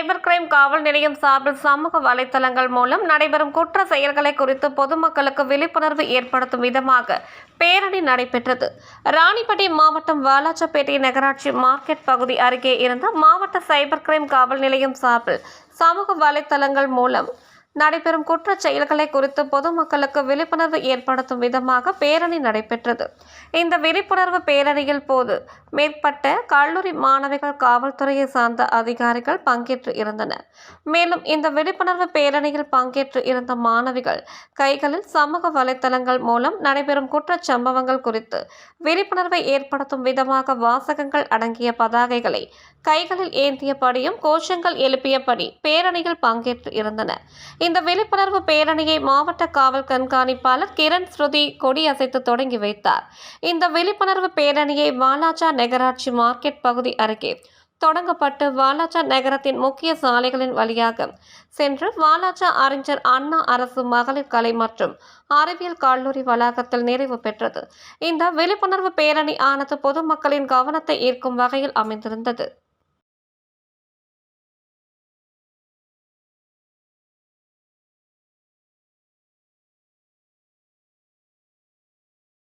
Cyber crime காவல் நிலையம் சார்பில் சமூக வலைத்தளங்கள் மூலம் நடைபெறும் குற்ற செயல்களை குறித்து பொதுமக்களுக்கு விழிப்புணர்வு ஏற்படுத்தும் விதமாக பேரணி நடைபெற்றது. ராணிப்பேட்டை மாவட்டம் வாலாஜப்பேட்டை நகராட்சி மார்க்கெட் பகுதி அருகே இருந்த மாவட்ட சைபர் கிரைம் காவல் நிலையம் சார்பில் சமூக வலைதளங்கள் மூலம் நடைபெறும் குற்றச் செயல்களை குறித்து பொதுமக்களுக்கு விழிப்புணர்வு ஏற்படுத்தும் விதமாக பேரணி நடைபெற்றது. இந்த விழிப்புணர்வு பேரணியில் போது மேற்பட்ட கல்லூரி மாணவிகள் காவல்துறையை சார்ந்த அதிகாரிகள் பங்கேற்று இருந்தனர். மேலும் இந்த விழிப்புணர்வு பேரணியில் பங்கேற்று இருந்த மாணவிகள் கைகளில் சமூக வலைத்தளங்கள் மூலம் நடைபெறும் குற்றச் சம்பவங்கள் குறித்து விழிப்புணர்வை ஏற்படுத்தும் விதமாக வாசகங்கள் அடங்கிய பதாகைகளை கைகளில் ஏந்தியபடியும் கோஷங்கள் எழுப்பியபடி பேரணியில் பங்கேற்று இருந்தனர். இந்த விழிப்புணர்வு பேரணியை மாவட்ட காவல் கண்காணிப்பாளர் கிரண் ஸ்ருதி கொடியசைத்து தொடங்கி வைத்தார். இந்த விழிப்புணர்வு பேரணியை வாலாஜா நகராட்சி மார்க்கெட் பகுதி அருகே தொடங்கப்பட்டு வாலாஜா நகரத்தின் முக்கிய சாலைகளின் வழியாக சென்று வாலாஜா அறிஞர் அண்ணா அரசு மகளிர் கலை மற்றும் அறிவியல் கல்லூரி வளாகத்தில் நிறைவு பெற்றது. இந்த விழிப்புணர்வு பேரணி ஆனது பொதுமக்களின் கவனத்தை ஈர்க்கும் வகையில் அமைந்திருந்தது.